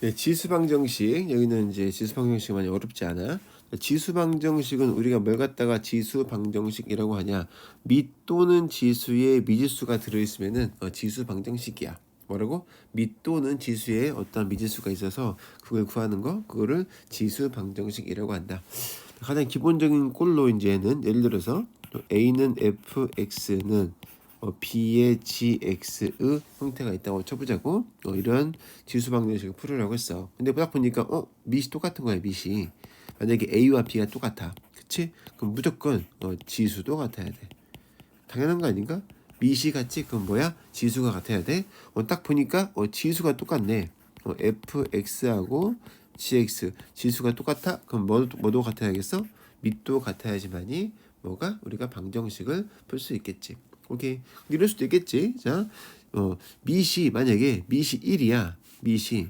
네, 지수방정식 여기는 이제 지수방정식 많이 어렵지 않아. 지수방정식은 우리가 뭘 갖다가 지수방정식이라고 하냐? 미 또는 지수에 미지수가 들어있으면은 어, 지수방정식이야. 뭐라고? 미 또는 지수에 어떤 미지수가 있어서 그걸 구하는 거 그거를 지수방정식이라고 한다. 가장 기본적인 꼴로 이제는 예를 들어서 a는 fx는 어, b의 gx의 형태가 있다고 쳐보자고 어, 이런 지수 방정식을 풀으라고 했어. 근데 딱 보니까 어 밑이 똑같은 거야 밑이. 만약에 a와 b가 똑같아, 그치? 그럼 무조건 어, 지수도 같아야 돼. 당연한 거 아닌가? 밑이 같지? 그럼 뭐야? 지수가 같아야 돼. 어, 딱 보니까 어, 지수가 똑같네. 어, fx하고 gx 지수가 똑같아? 그럼 뭐도, 뭐도 같아야겠어? 밑도 같아야지만이 뭐가 우리가 방정식을 풀 수 있겠지. 오케이. 이럴 수도 있겠지. 자, 어, 밑이 만약에 밑이 1이야. 밑이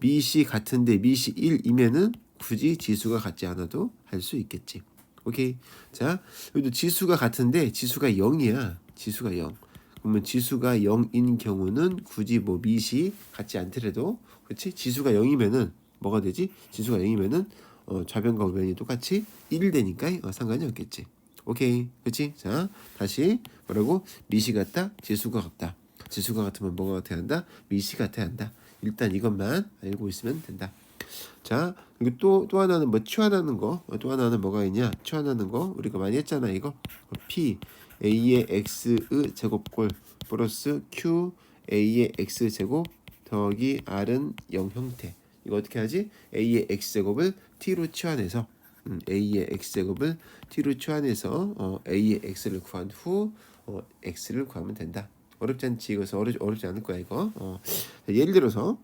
밑이 같은데 밑이 1이면은 굳이 지수가 같지 않아도 할 수 있겠지. 오케이. 자, 여기도 지수가 같은데 지수가 0이야. 지수가 0. 그러면 지수가 0인 경우는 굳이 뭐 밑이 같지 않더라도 그렇지? 지수가 0이면은 뭐가 되지? 지수가 0이면은 어, 좌변과 우변이 똑같이 1 되니까 어, 상관이 없겠지. 오케이. 그치? 자, 다시 뭐라고? 미시 같다, 지수가 같다. 지수가 같으면 뭐가 같아야 한다? 미시 같아야 한다. 일단 이것만 알고 있으면 된다. 자, 그리고 또, 또 하나는 뭐 치환하는 거. 어, 또 하나는 뭐가 있냐? 치환하는 거. 우리가 많이 했잖아, 이거. P, A의 X의 제곱골 플러스 Q, A의 X 제곱 더하기 R은 0 형태. 이거 어떻게 하지? A의 X 제곱을 T로 치환해서 음, A의 x 제곱을 t로 치환해서 어, A의 x를 구한 후 어, x를 구하면 된다. 어렵지 않지 이것은 어렵, 어렵지 않을 거야 이거. 어. 자, 예를 들어서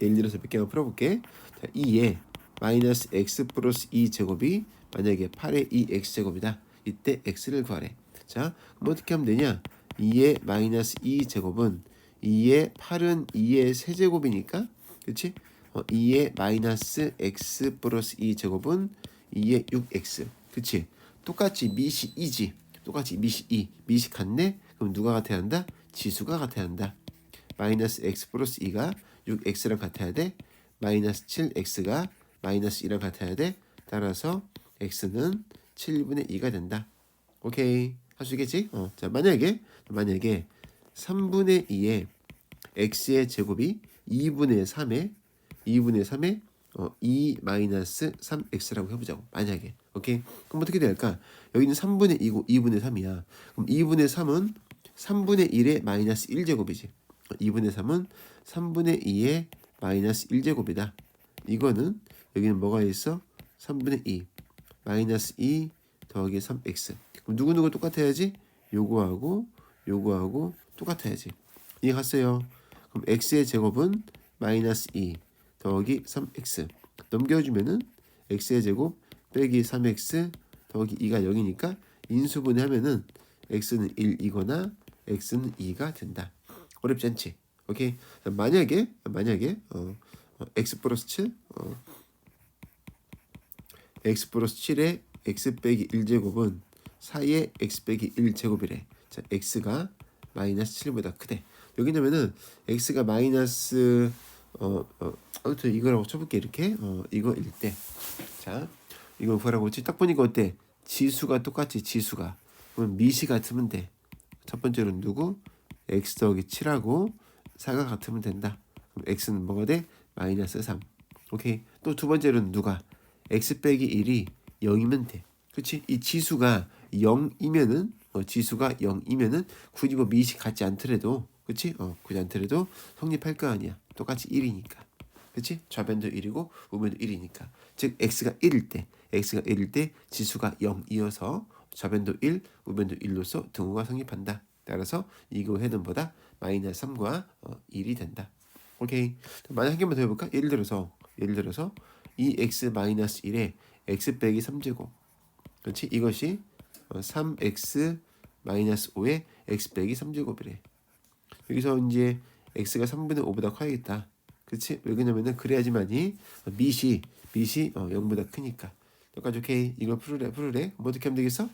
예를 들어서 몇 개만 풀어볼게. 자, 2에 마이너스 x 플러스 2 제곱이 만약에 8의 2 x 제곱이다. 이때 x를 구하래. 자, 그럼 어떻게 하면 되냐? 2의 마이너스 2 제곱은 2의 8은 2의 세제곱이니까 그치? 어, 2의 마이너스 x 플러스 2 제곱은 2의 6x 그치? 똑같이 미시 2지. 똑같이 미시 2 미시 같네? 그럼 누가 같아야 한다? 지수가 같아야 한다. 마이너스 x 플러스 2가 6x랑 같아야 돼? 마이너스 7x가 마이너스 2랑 같아야 돼? 따라서 x는 7분의 2가 된다. 오케이. 할 수 있겠지? 어, 자 만약에 만약에 3분의 2에 x의 제곱이 2분의 3에 2분의 3에 어, 2 마이너스 3x라고 해보자고 만약에. 오케이? 그럼 어떻게 될까? 여기는 3분의 2고 2분의 3이야. 그럼 2분의 3은 3분의 1의 마이너스 1제곱이지. 2분의 3은 3분의 2의 마이너스 1제곱이다. 이거는 여기는 뭐가 있어? 3분의 2 마이너스 2 더하기 3x 그럼 누구누구 똑같아야지? 요거하고 요거하고 똑같아야지. 이해 갔어요? 그럼 x의 제곱은 마이너스 2 더하기 3x 넘겨주면은 x의 제곱 빼기 3x 더하기 2가 0이니까 인수분해 하면은 x는 1이거나 x는 2가 된다. 어렵지 않지? 오케이. 자, 만약에 만약에 어, 어, x 플러스 7 어, x 플러스 7의 x 빼기 1제곱은 4의 x 빼기 1제곱이래. 자, x가 마이너스 7보다 크대. 여기냐면은 x가 마이너스 어, 어 아무튼 이거라고 쳐볼게 이렇게. 어 이거일 때자 이거 구하라고 했지? 딱 보니까 어때? 지수가 똑같이 지수가. 그럼 미시 같으면 돼첫 번째로는 누구? X 더하기 7하고 4가 같으면 된다. 그럼 x는 뭐가 돼? 마이너스 3 오케이. 또 두 번째로는 누가? X 빼기 1이 0이면 돼. 그치? 이 지수가 0이면은 어, 지수가 0이면은 굳이 뭐 미시 같지 않더라도 그치? 어 굳이 않더라도 성립할 거 아니야. 똑같이 1이니까. 그치? 좌변도 1이고 우변도 1이니까. 즉 x가 1일 때 x가 1일 때 지수가 0이어서 좌변도 1, 우변도 1로서 등호가 성립한다. 따라서 이거 해는보다 마이너스 3과 어, 1이 된다. 오케이. 만약 한 개만 더 해볼까? 예를 들어서 예를 들어서 이 x 마이너스 1에 x 빼기 3제곱 그렇지? 이것이 어, 3x 마이너스 5에 x 빼기 3제곱이래. 여기서 이제 x가 3분의 5보다 커야겠다. 그렇지? 왜 그러냐면은 그래야지만이 밑이 밑이 어, 0보다 크니까. 똑같이 오케이 이걸 풀으래 풀으래. 뭐 어떻게 하면 되겠어?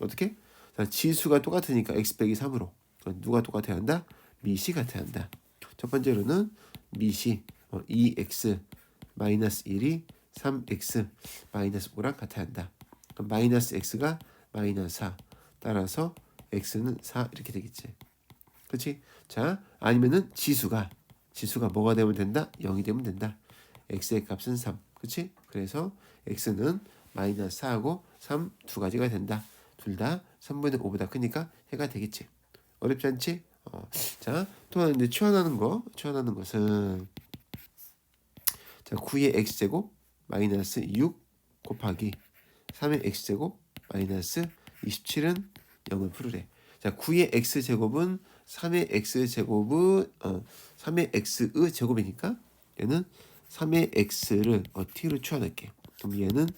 어떻게? 자, 지수가 똑같으니까 x 빼기 3으로 누가 똑같아야 한다? 밑이 같아야 한다. 첫 번째로는 밑이 어, 2x 마이너스 1이 3x 마이너스 5랑 같아야 한다. 그럼 마이너스 x가 마이너스 4 따라서 x는 4 이렇게 되겠지. 그렇지? 자 아니면은 지수가 지수가 뭐가 되면 된다? 0이 되면 된다. x의 값은 3. 그렇지? 그래서 x는 마이너스 4하고 3 두 가지가 된다. 둘 다 3분의 5보다 크니까 해가 되겠지. 어렵지 않지? 어. 자, 또 하나 이제 취환하는 거. 취환하는 것은 자, 9의 x제곱 마이너스 6 곱하기 3의 x제곱 마이너스 27은 0을 풀으래. 자, 9의 x제곱은 3의 x제곱은 어, 3의 x의 제곱이니까 얘는 3의 x를 어, t로 취환할게. 그럼 얘는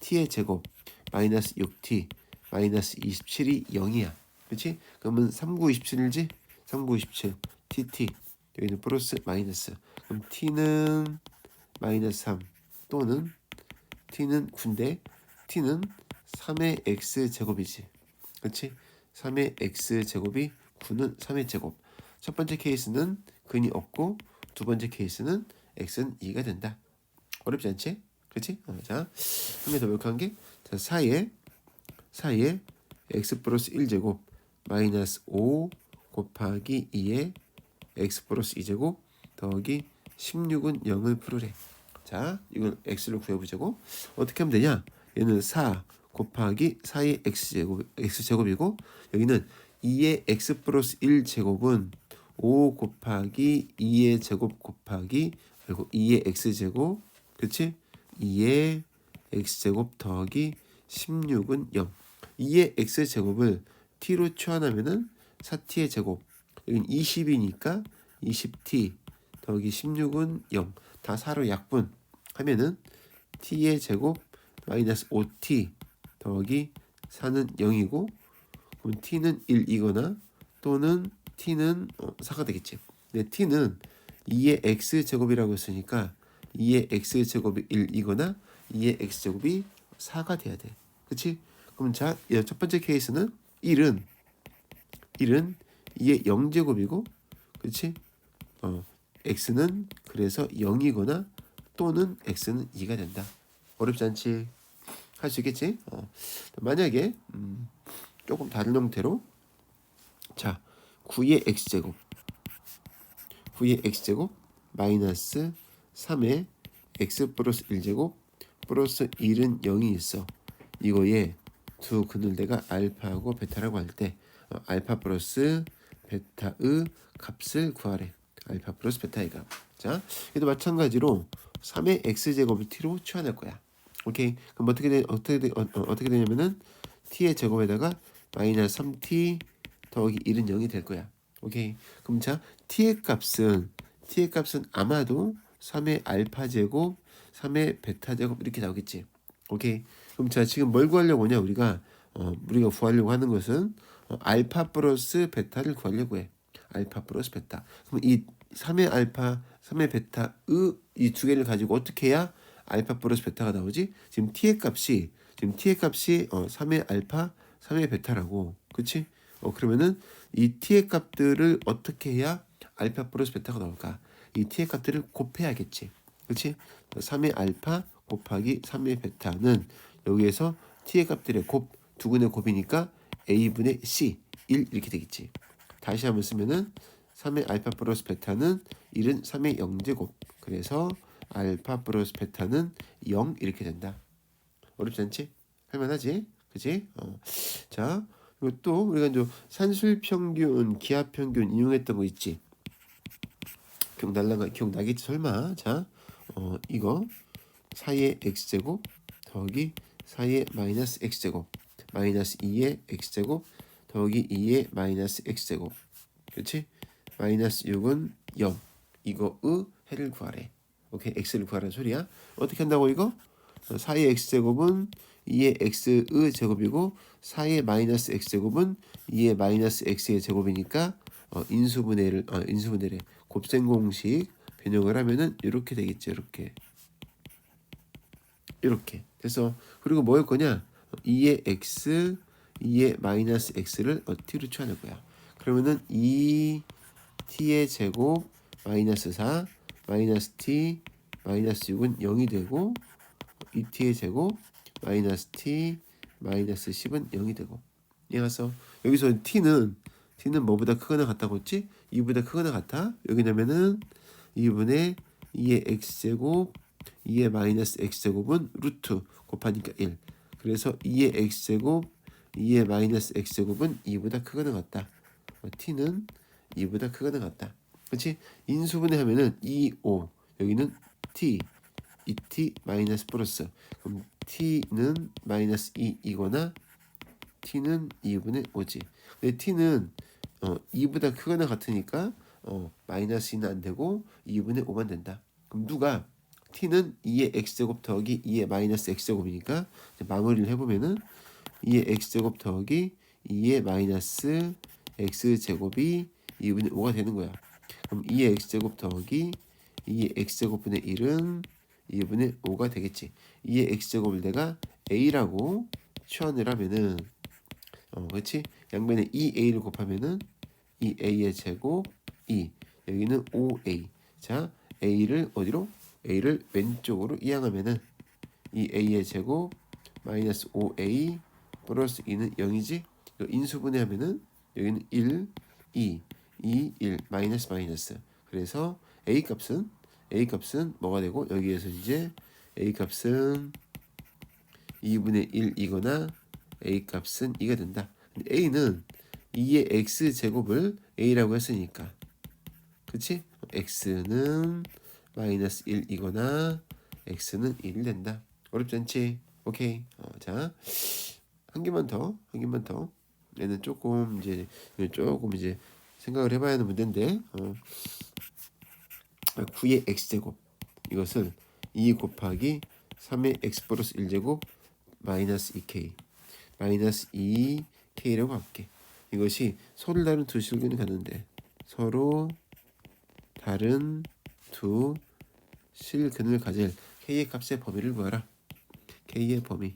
t의 제곱 마이너스 6t 마이너스 27이 0이야. 그렇지? 그러면 39, 27이지? 39, 27 tt 여기는 플러스 마이너스 그럼 t는 마이너스 3 또는 t는 9인데 t는 3의 x 제곱이지. 그렇지? 3의 x 제곱이 9는 3의 제곱. 첫 번째 케이스는 근이 없고 두 번째 케이스는 x는 2가 된다. 어렵지 않지? 그렇지? 어, 자, 한개더 명확한 게 자, 사이에 사이에 x 플러스 1제곱 마이너스 5 곱하기 2에 x 플러스 2제곱 더하기 16은 0을 풀으래. 자, 이건 x를 구해보자고. 어떻게 하면 되냐? 얘는 4 곱하기 4의 x제곱, x제곱이고 여기는 2의 x 플러스 1제곱은 5 곱하기 2의 제곱 곱하기 그리고 2의 x제곱 그렇지? 2의 x제곱 더하기 16은 0 2의 x제곱을 t로 취환하면은 4t의 제곱 여긴 20이니까 20t 더하기 16은 0 다 4로 약분 하면은 t의 제곱 마이너스 5t 더하기 4는 0이고 그럼 t는 1이거나 또는 t는 어, 4가 되겠지. 근데 t는 2의 x 제곱이라고 했으니까 2의 x 제곱이 1이거나 2의 x 제곱이 4가 돼야 돼. 그렇지? 그럼 자, 예, 첫 번째 케이스는 1은 1은 2의 0제곱이고 그렇지? 어, x는 그래서 0이거나 또는 x는 2가 된다. 어렵지 않지? 할 수 있겠지? 어. 만약에 음, 조금 다른 형태로 자 9의 x제곱 9의 x제곱 마이너스 3의 x 플러스 1제곱 플러스 1은 0이 있어. 이거에 두 그늘대가 알파하고 베타라고 할때 어, 알파 플러스 베타의 값을 구하래. 알파 플러스 베타의 값. 자, 얘도 마찬가지로 3의 x제곱을 t로 취환할 거야. 오케이. 그럼 어떻게 되, 어떻게 되, 어, 어, 어떻게 되냐면은 t의 제곱에다가 마이너스 3t 더하기 1은 0이 될 거야. 오케이. 그럼 자, t의 값은 t의 값은 아마도 3의 알파 제곱, 3의 베타 제곱 이렇게 나오겠지. 오케이. 그럼 자, 지금 뭘 구하려고 하냐? 우리가 어, 우리가 구하려고 하는 것은 어, 알파 플러스 베타를 구하려고 해. 알파 플러스 베타. 그럼 이 3의 알파, 3의 베타 의 이 두 개를 가지고 어떻게 해야 알파 플러스 베타가 나오지? 지금 t의 값이 지금 t의 값이 어, 3의 알파, 3의 베타라고. 그렇지? 어 그러면은 이 t의 값들을 어떻게 해야 알파 플러스 베타가 나올까? 이 t의 값들을 곱해야겠지. 그렇지? 3의 알파 곱하기 3의 베타는 여기에서 t의 값들의 곱 두근의 곱이니까 a분의 c 1 이렇게 되겠지. 다시 한번 쓰면은 3의 알파 플러스 베타는 1은 3의 0제곱. 그래서 알파 플러스 베타는 0 이렇게 된다. 어렵지 않지? 할만하지? 그지? 어. 자, 그리고 또 우리가 이제 산술 평균, 기하 평균 이용했던 거 있지? 기억날라가 기억나겠지 설마? 자, 어 이거 4의 x제곱 더하기 4의 마이너스 x제곱 마이너스 2의 x제곱 더하기 2의 마이너스 x제곱 그렇지? 마이너스 6은 0 이거의 해를 구하래 오케이 x를 구하라는 소리야 어떻게 한다고 이거? 4의 x제곱은 2의 x의 제곱이고 4의 마이너스 x제곱은 2의 마이너스 x의 제곱이니까 어, 인수분해를 어, 인수분해를 곱셈 공식 변형을 하면은 이렇게 되겠죠 이렇게. 이렇게. 그래서 그리고 뭐일 거냐? 2의 x 2의 마이너스 x를 어, t로 취하는 거야. 그러면은 2 t의 제곱 마이너스 4 마이너스 t 마이너스 6은 0이 되고 2t의 제곱 마이너스 t 마이너스 10은 0이 되고. 이해가서 여기서 t는 t는 뭐보다 크거나 같다고 했지? 2보다 크거나 같아? 여기냐면은 2분의 2의 x제곱 2의 마이너스 x제곱은 루트 곱하니까 1 그래서 2의 x제곱 2의 마이너스 x제곱은 2보다 크거나 같다. 어, t는 2보다 크거나 같다. 그렇지? 인수분해 하면은 2, 5 여기는 t 2t 마이너스 플러스. 그럼 t는 마이너스 2이거나 t는 2분의 5지. 근데 t는 어, 2보다 크거나 같으니까 어, 마이너스 2는 안 되고 2분의 5만 된다. 그럼 누가? T는 2의 x제곱 더하기 2의 마이너스 x제곱이니까 마무리를 해보면은 2의 x제곱 더하기 2의 마이너스 x제곱이 2분의 5가 되는 거야. 그럼 2의 x제곱 더하기 2의 x제곱분의 1은 2분의 5가 되겠지. 2의 x제곱을 내가 a라고 취환을 하면은 어 그렇지? 양변에 2a를 곱하면은 2a의 제곱 2 여기는 5a 자 a를 어디로? a를 왼쪽으로 이항하면은 2a의 제곱 마이너스 5a 플러스 2는 0이지 이거 인수분해 하면은 여기는 1 2 2 1 마이너스 마이너스 그래서 a 값은 a 값은 뭐가 되고 여기에서 이제 a 값은 2분의 1이거나 a 값은 2가 된다. a는 2의 x 제곱을 a라고 했으니까 그치? x는 마이너스 1이거나 x는 1이 된다. 어렵지 않지? 오케이. 어, 자, 한 개만 더, 한 개만 더. 얘는 조금 이제 조금 이제 생각을 해봐야 하는 문제인데 어, 9의 x제곱. 이것을 2 곱하기 3의 x 플러스 1제곱 마이너스 2k 마이너스 2k라고 할게 이것이 서로 다른 두 실근이 가는데 서로 다른 두 실근을 가질 k의 값의 범위를 구하라. K의 범위.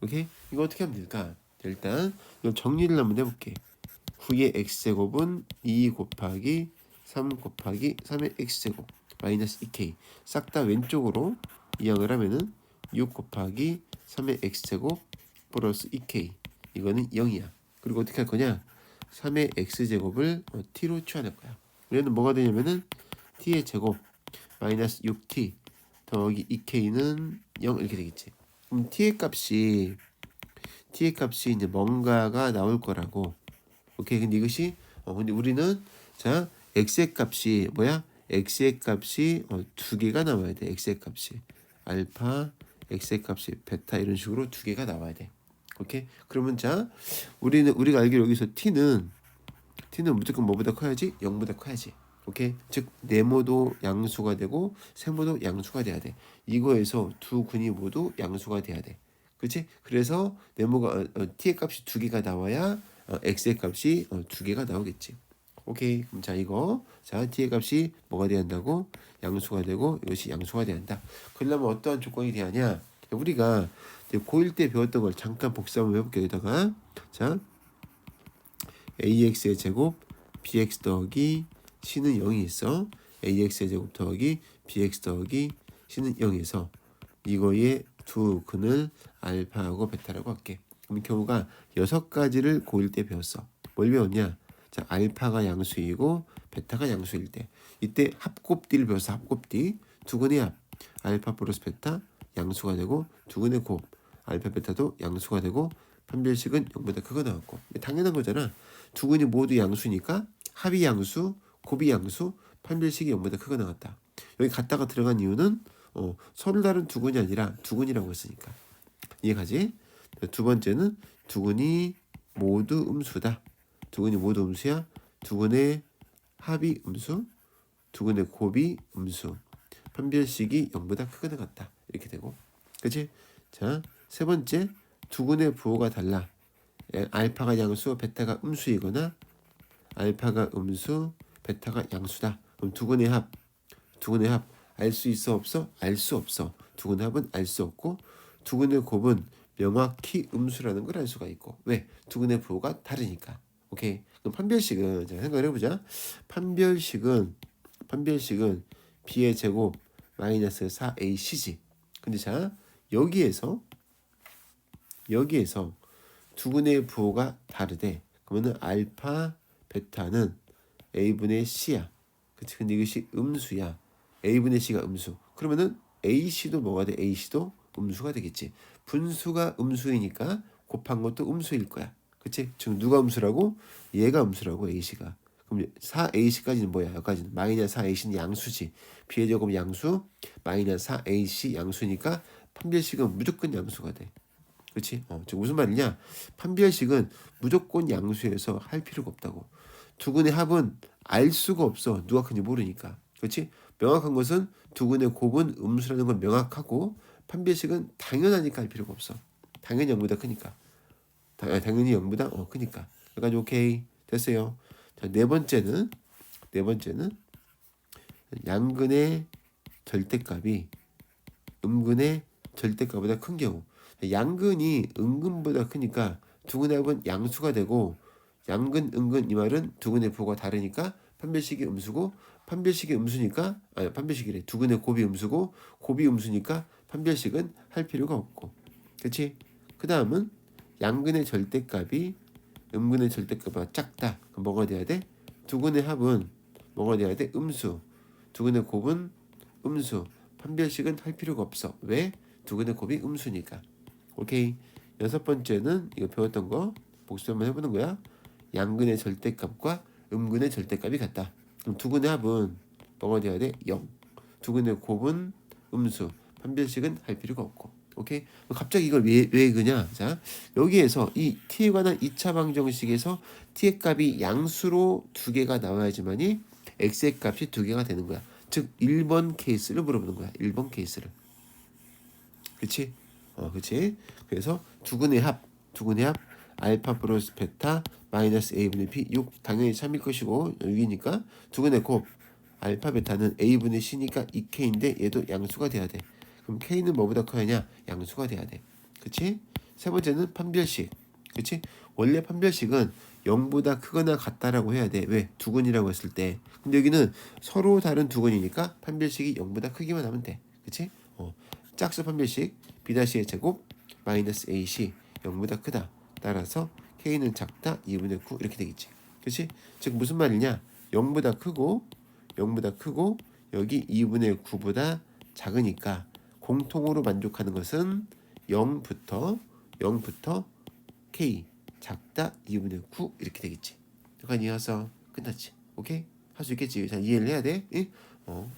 오케이? 이거 어떻게 하면 될까? 일단 이걸 정리를 한번 해볼게. 9의 x제곱은 2 곱하기 3 곱하기 3의 x제곱 마이너스 2k 싹 다 왼쪽으로 이항을 하면은 6 곱하기 3의 x제곱 플러스 2k 이거는 0이야. 그리고 어떻게 할 거냐? 3의 x제곱을 어, t로 취환할 거야. 얘는 뭐가 되냐면은 t의 제곱 마이너스 6t 더하기 2k는 0 이렇게 되겠지. 그럼 t의 값이 t의 값이 이제 뭔가가 나올 거라고. 오케이? 근데 이것이 어 근데 우리는 자 x의 값이 뭐야? X의 값이 어, 두 개가 나와야 돼. X의 값이. 알파 x의 값이 베타 이런 식으로 두 개가 나와야 돼. 오케이? 그러면 자 우리는 우리가 알기로 여기서 t는 t는 무조건 뭐보다 커야지? 0보다 커야지. 오케이? 즉 네모도 양수가 되고 세모도 양수가 돼야 돼. 이거에서 두 근이 모두 양수가 돼야 돼. 그렇지 그래서 네모가 어, 어, t의 값이 두 개가 나와야 어, x의 값이 어, 두 개가 나오겠지 오케이. 그럼 자 이거. 자 t의 값이 뭐가 돼야 한다고? 양수가 되고 이것이 양수가 돼야 한다. 그러려면 어떠한 조건이 돼야 하냐? 우리가 이제 고1 때 배웠던 걸 잠깐 복습 한번 해볼게요 여기다가. 자 ax의 제곱 bx 더하기 c는 0이 있어. Ax의 제곱 더하기 bx 더하기 c는 0에서 이거의 두 근을 알파하고 베타라고 할게. 그럼 경우가 여섯 가지를 고1 때 배웠어. 뭘 배웠냐 자 알파가 양수이고 베타가 양수일 때. 이때 합곱디를 배웠어 합곱디. 두 근의 합. 알파 플러스 베타 양수가 되고 두 근의 곱. 알파 베타도 양수가 되고 판별식은 0보다 크거 나왔고. 당연한 거잖아. 두 근이 모두 양수니까 합이 양수 곱이 양수 판별식이 0보다 크거 나왔다. 여기 갔다가 들어간 이유는 어, 서로 다른 두 근이 아니라 두 근이라고 했으니까. 이해가지? 두 번째는 두 근이 모두 음수다 두 근이 모두 음수야? 두 근의 합이 음수 두 근의 곱이 음수. 판별식이 0보다 크거나 같다. 이렇게 되고. 그치? 자 세 번째 두 근의 부호가 달라. 에, 알파가 양수 베타가 음수이거나 알파가 음수 베타가 양수다. 그럼 두 근의 합 두 근의 합 알 수 있어 없어? 알 수 없어. 두 근의 합은 알 수 없고 두 근의 곱은 명확히 음수라는 걸 알 수가 있고. 왜? 두 근의 부호가 다르니까 오케이 그럼 판별식은 자 생각을 해보자 판별식은 판별식은 b의 제곱 마이너스 4ac지. 근데 자 여기에서 여기에서 두근의 부호가 다르대. 그러면은 알파 베타는 a분의 c야. 그치? 근데 이것이 음수야. a분의 c가 음수. 그러면은 ac도 뭐가 돼? ac도 음수가 되겠지. 분수가 음수이니까 곱한 것도 음수일 거야. 그치? 지금 누가 음수라고? 얘가 음수라고 ac가. 그럼 4ac까지는 뭐야? 여기까지는 마이너스 4ac는 양수지. b의 제곱 양수 마이너스 4ac 양수니까 판별식은 무조건 양수가 돼. 그렇지? 어, 지금 무슨 말이냐? 판별식은 무조건 양수에서 할 필요가 없다고. 두근의 합은 알 수가 없어. 누가 큰지 모르니까. 그렇지? 명확한 것은 두근의 곱은 음수라는 건 명확하고 판별식은 당연하니까 할 필요가 없어. 당연히 0보다 크니까. 당, 당연히 0보다 어 크니까. 여기까지 오케이 됐어요. 자, 네 번째는 네 번째는 양근의 절대값이 음근의 절대값보다 큰 경우. 양근이 은근보다 크니까 두근의 합은 양수가 되고 양근 은근 이 말은 두근의 부호가 다르니까 판별식이 음수고 판별식이 음수니까 아니 판별식이래 두근의 곱이 음수고 곱이 음수니까 판별식은 할 필요가 없고 그렇지 그 다음은 양근의 절대값이 음근의 절대값보다 작다 그럼 뭐가 돼야 돼 두근의 합은 뭐가 돼야 돼 음수 두근의 곱은 음수 판별식은 할 필요가 없어 왜 두근의 곱이 음수니까 오케이. 여섯 번째는 이거 배웠던 거 복습 한번 해보는 거야. 양근의 절대값과 음근의 절대값이 같다. 그럼 두근의 합은 뭐가 돼야 돼? 0. 두근의 곱은 음수. 판별식은 할 필요가 없고. 오케이? 갑자기 이걸 왜, 왜 그냐? 자, 여기에서 이 t에 관한 2차 방정식에서 t의 값이 양수로 두 개가 나와야지만이 x의 값이 두 개가 되는 거야. 즉 1번 케이스를 물어보는 거야. 1번 케이스를. 그렇지? 어, 그치? 그래서 두근의 합, 두근의 합, 알파 플러스 베타 마이너스 a분의 b 6 당연히 3일 것이고 6이니까 두근의 곱 알파 베타는 a분의 c니까 2k인데 얘도 양수가 돼야 돼. 그럼 k는 뭐보다 커야냐? 양수가 돼야 돼. 그치? 세 번째는 판별식. 그치? 원래 판별식은 0보다 크거나 같다라고 해야 돼. 왜? 두근이라고 했을 때. 근데 여기는 서로 다른 두근이니까 판별식이 0보다 크기만 하면 돼. 그치? 어. 짝수 판별식 b-의 제곱 마이너스 ac 0보다 크다. 따라서 k는 작다 2분의 9 이렇게 되겠지. 그렇지? 즉 무슨 말이냐? 0보다 크고 0보다 크고 여기 2분의 9보다 작으니까 공통으로 만족하는 것은 0부터 0부터 k 작다 2분의 9 이렇게 되겠지. 약간 이어서 끝났지. 오케이? 할 수 있겠지. 자 이해를 해야 돼. 응? 어.